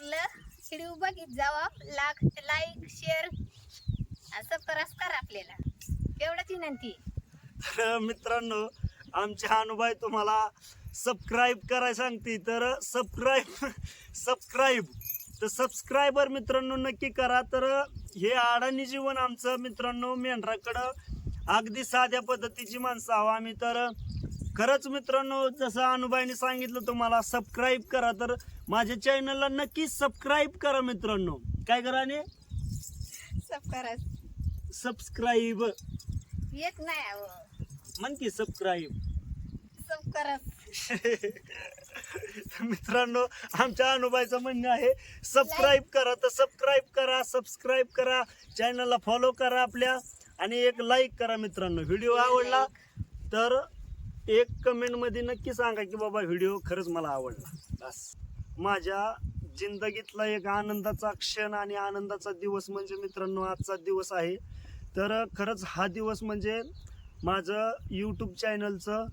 आपलं व्हिडिओ बघित जावा. Lakh like share असं परस करा आपल्याला. एवढंच विनंती. तर मित्रांनो आमच्या अनुभाई तुम्हाला सबस्क्राईब करायला सांगते तर सबस्क्राईब सबस्क्राईब तर सबस्क्रायबर मित्रांनो नक्की करा. तर हे अडाणी जीवन आमचं मित्रांनो मेंढराकडं अगदी साध्या पद्धतीची माणसं आहो आम्ही. तर खरंच मित्रांनो जसं अनुबाईने सांगितलं तुम्हाला सबस्क्राईब करा. तर माझ्या चॅनलला नक्की सबस्क्राईब करा मित्रांनो. काय करा सब करस सबस्क्राईब येत नाही अहो. म्हण की सबस्क्राईब सब मित्रांनो आमच्या अनुबाईचं म्हणणं आहे सबस्क्राईब करा. तर सबस्क्राईब करा सबस्क्राईब करा. चॅनलला फॉलो करा आपल्या आणि एक लाईक करा मित्रांनो. व्हिडिओ आवडला तर एक कमेंटमध्ये नक्की सांगा की बाबा व्हिडिओ खरंच मला आवडला. बस. माझ्या जिंदगीतला एक आनंदाचा क्षण आणि आनंदाचा दिवस म्हणजे मित्रांनो आजचा दिवस आहे. तर खरंच हा दिवस म्हणजे माझं यूट्यूब चॅनलचं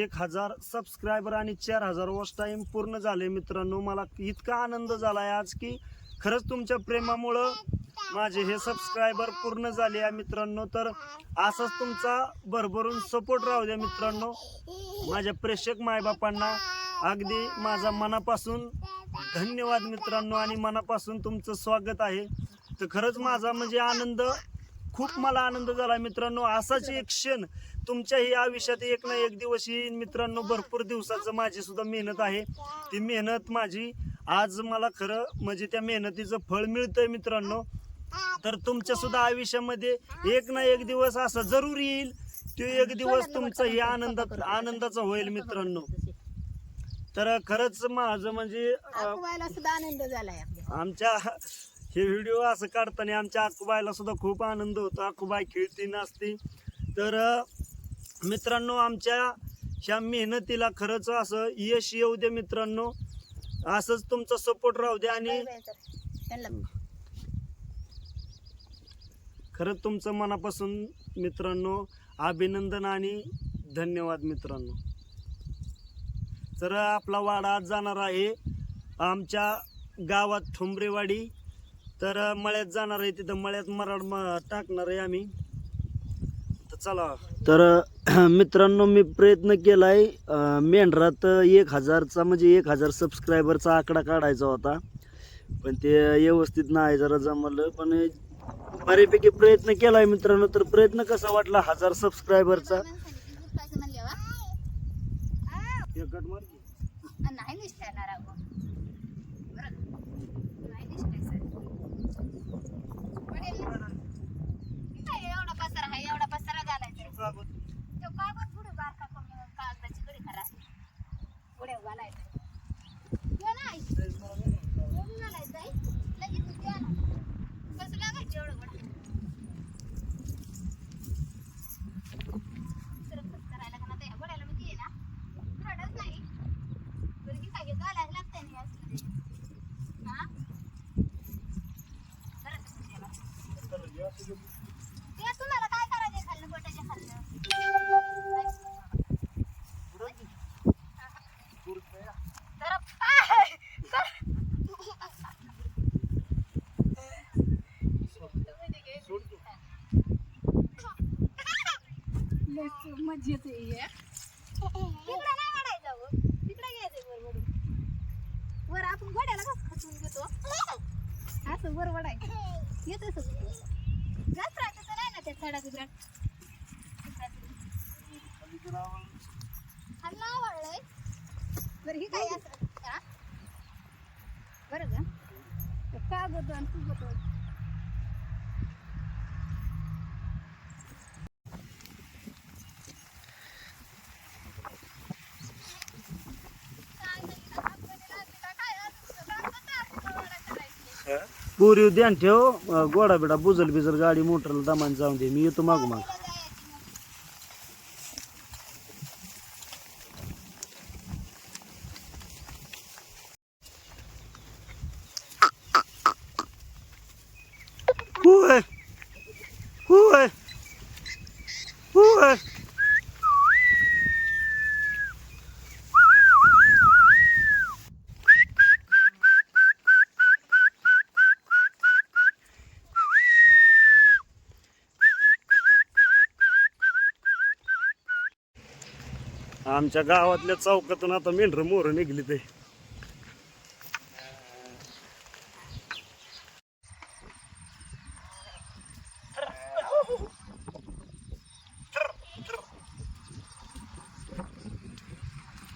एक हजार सबस्क्रायबर आणि चार हजार वॉच टाईम पूर्ण झाले मित्रांनो. मला इतका आनंद झाला आहे आज की खरंच तुमच्या प्रेमामुळं माझे हे सबस्क्रायबर पूर्ण झाले आहे मित्रांनो. तर असंच तुमचा भरभरून सपोर्ट राहू द्या मित्रांनो. माझ्या प्रेक्षक मायबापांना अगदी माझा मनापासून धन्यवाद मित्रांनो आणि मनापासून तुमचं स्वागत आहे. तर खरंच माझा म्हणजे आनंद खूप मला आनंद झाला मित्रांनो. असाच एक क्षण तुमच्याही आयुष्यात एक ना एक दिवस येईन मित्रांनो. भरपूर दिवसाचं माझी सुद्धा मेहनत आहे. ती मेहनत माझी आज मला खरं म्हणजे त्या मेहनतीचं फळ मिळतंय मित्रांनो. तर तुमच्या सुद्धा आयुष्यामध्ये एक ना एक दिवस असा जरूर येईल. तो एक दिवस तुमचाही आनंदात आनंदाचा होईल मित्रांनो. तर खरंच माझं म्हणजे अं, अकुबायला सुद्धा आनंद झालाय आमच्या हे व्हिडिओ असं काढताना आमच्या अक्कूबाईला सुद्धा खूप आनंद होतो. अक्कूबाई खेळती नाचती. तर अं, मित्रांनो आमच्या ह्या मेहनतीला खरंच असं यश येऊ दे मित्रांनो. असंच तुमचा सपोर्ट राहू द्या आणि त्यांना खरंच तुमचं मनापासून मित्रांनो अभिनंदन आणि धन्यवाद मित्रांनो. तर आपला वाडा आज जाणार आहे आमच्या गावात ठोंबरेवाडी तर मळ्यात जाणार आहे तिथं. मळ्यात मराड म- टाकणार आहे आम्ही. तर चला. तर मित्रांनो मी प्रयत्न केलाय अं, मेंढरात एक हजारचा म्हणजे एक हजार सबस्क्रायबरचा आकडा काढायचा होता. पण ते व्यवस्थित नाही जरा जमलं. पण बऱ्यापैकी प्रयत्न केलाय मित्रांनो. तर प्रयत्न कसा वाटला? हजार सबस्क्रायबरचा नाही निष्ठणार अगो. बरं. नाही पडेल ना. काय एवढा पसारा आहे एवढा पसारा घालायचा. तो कागद पुढे बारका कमी कागदाची गडी खरा पुढे घालायचं नाही घालायचं आहे. लगेच. कसं लागायचं एवढं मोठं? सरकच करायला का ना ते वड्याला म्हणजे आहे ना रडत नाही बरं की काय घालायला लागतंय ना हे असलं ते. हा? खरंच त्याला. ते तुम्हाला काय करायचं खाल्लं बोटाच्या खाल्लं जरा पाय. मजेच तिकडे वर आपण घोड्याला कसं खचून घेतो. असं वर वडाय. येत जास्त राहतं तर नाही ना त्या सडा बिगडात हल्ला आवडलंय बरं ही काय असं? हा? बरं का ते कागद आणि तू गोतो पुरी ध्यान ठेव गोडा बिडा बुजल बिजल गाडी मोटरला दमान जाऊन दे मी येतो मागू माग होय होय होय आमच्या गावातल्या चौकातून आता मेंढर मोर निघली ते.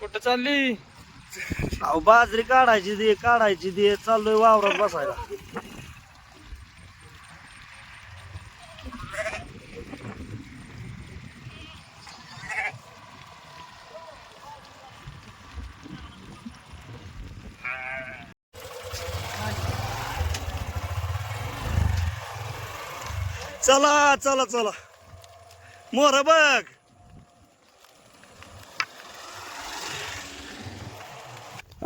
कुठं चालली? अहो बाजरी काढायची दे काढायची दे. चाललोय वावरात बसायला. चला चला चला. मोर बघ.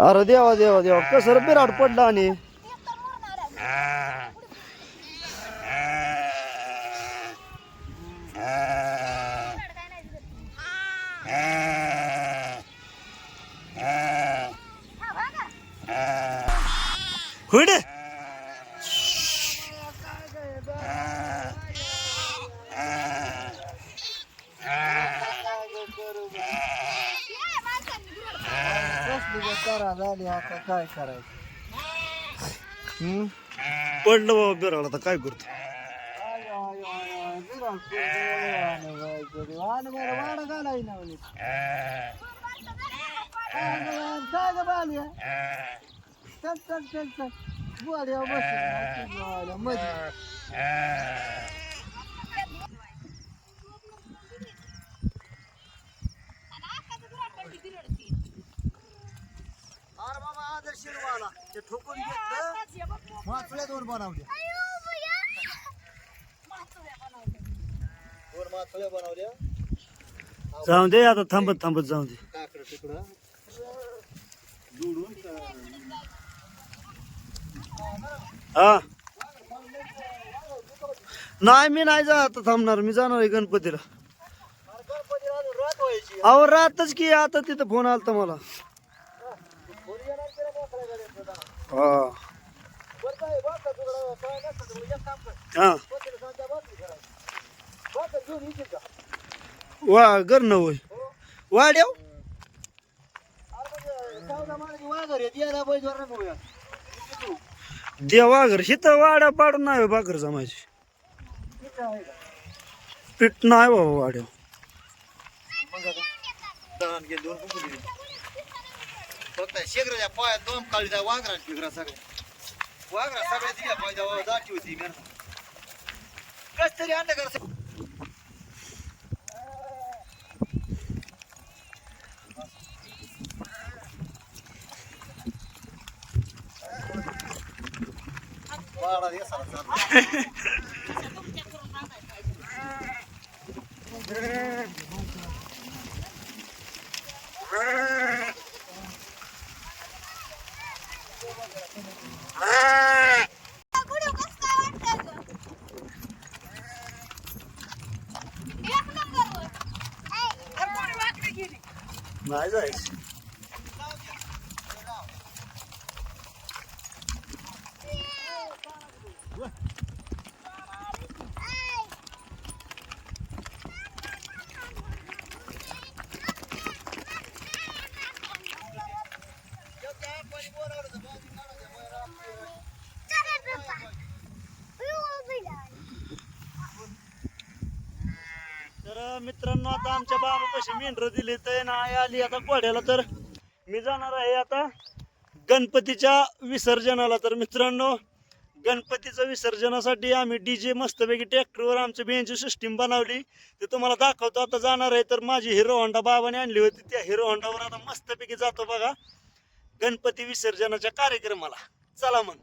अरे देवा देवा देवा कसं बिराड पडला आणि? हुड करा झाली आता काय करायचं? पडलं बाबा बिराड आता काय करतो? वाडा घालाय ना म्हणे. काय ग बालिया चल चल चल. चल बुवाड्या बस. मध्ये अरे बाबा आदर्श शिरवाला ते ठोकून घेतलं. दोन बनवल्या. दोन माचुल्या बनवल्या. जाऊ दे आता थांबत थांबत जाऊ दे. काकडं तिकडं. हा. नाही मी नाही जात थांबणार. मी जाणार आहे गणपतीला. अहो रातच की आता तिथं फोन आलता मला. हा. हा वा न होय. वाड्याव? देवा घर. वाड्या पाडून नाही बाकर जमायची पीठ नाही बाबा वाड्याव मग आता दहान घे दोन कुकू दिली फक्त शेगराच्या पायात दोन काळी जा वाघरा शेगरा सगळ्या वाघरा सगळ्या दिल्या पाहिजे दाटी होती कस तरी अंड कर वाडा दे सारा चालला. नाही जायचं तर मित्रांनो आता आमच्या बाबापाशी मेंढर दिली तर नाही आली आता कोड्याला तर. मी जाणार आहे आता गणपतीच्या विसर्जनाला. तर मित्रांनो गणपतीचं विसर्जनासाठी आम्ही डी जे मस्तपैकी ट्रॅक्टरवर आमची बेंची सिस्टीम बनवली. ते तुम्हाला दाखवतो आता जाणार आहे. तर माझी हिरो होंडा बाबाने आणली होती. त्या हिरो होंडावर आता मस्तपैकी जातो बघा. गणपती विसर्जनाच्या कार्यक्रमाला. चला मग.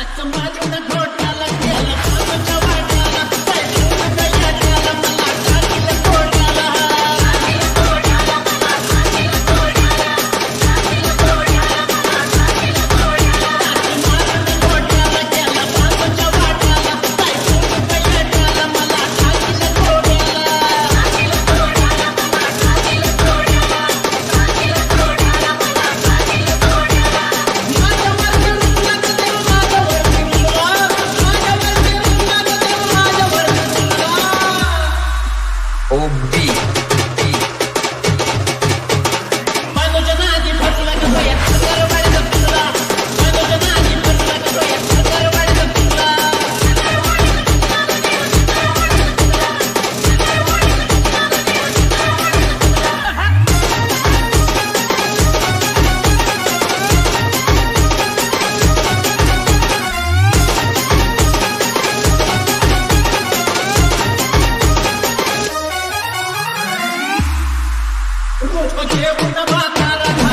माझ्या मुझको ये बुरा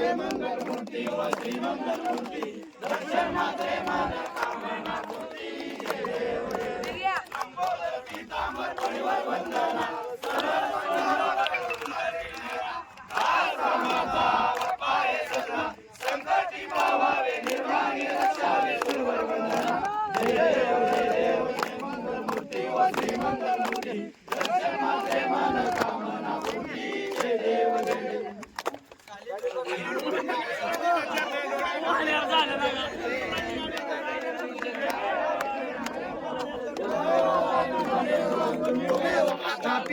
रे मंगल मूर्ती ओ श्री मंगल मूर्ती दर्शनात रे माझ्या कामना मूर्ती अंबोधर पितांबर परिवार वंदना सरस्वती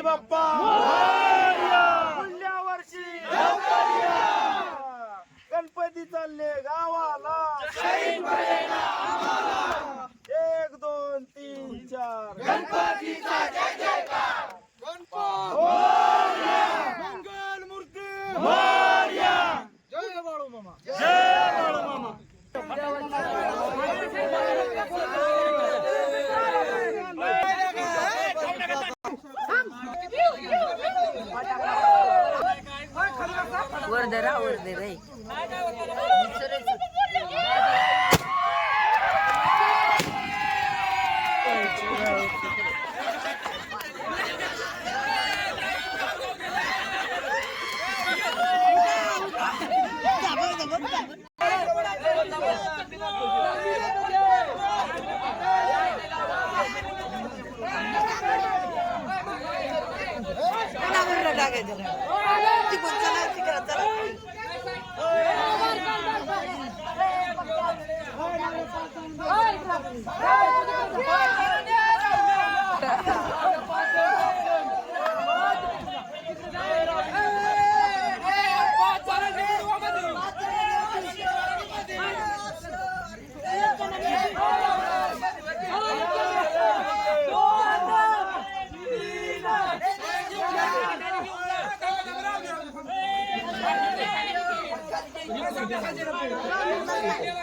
Bumpa! Whoa! 看见了没有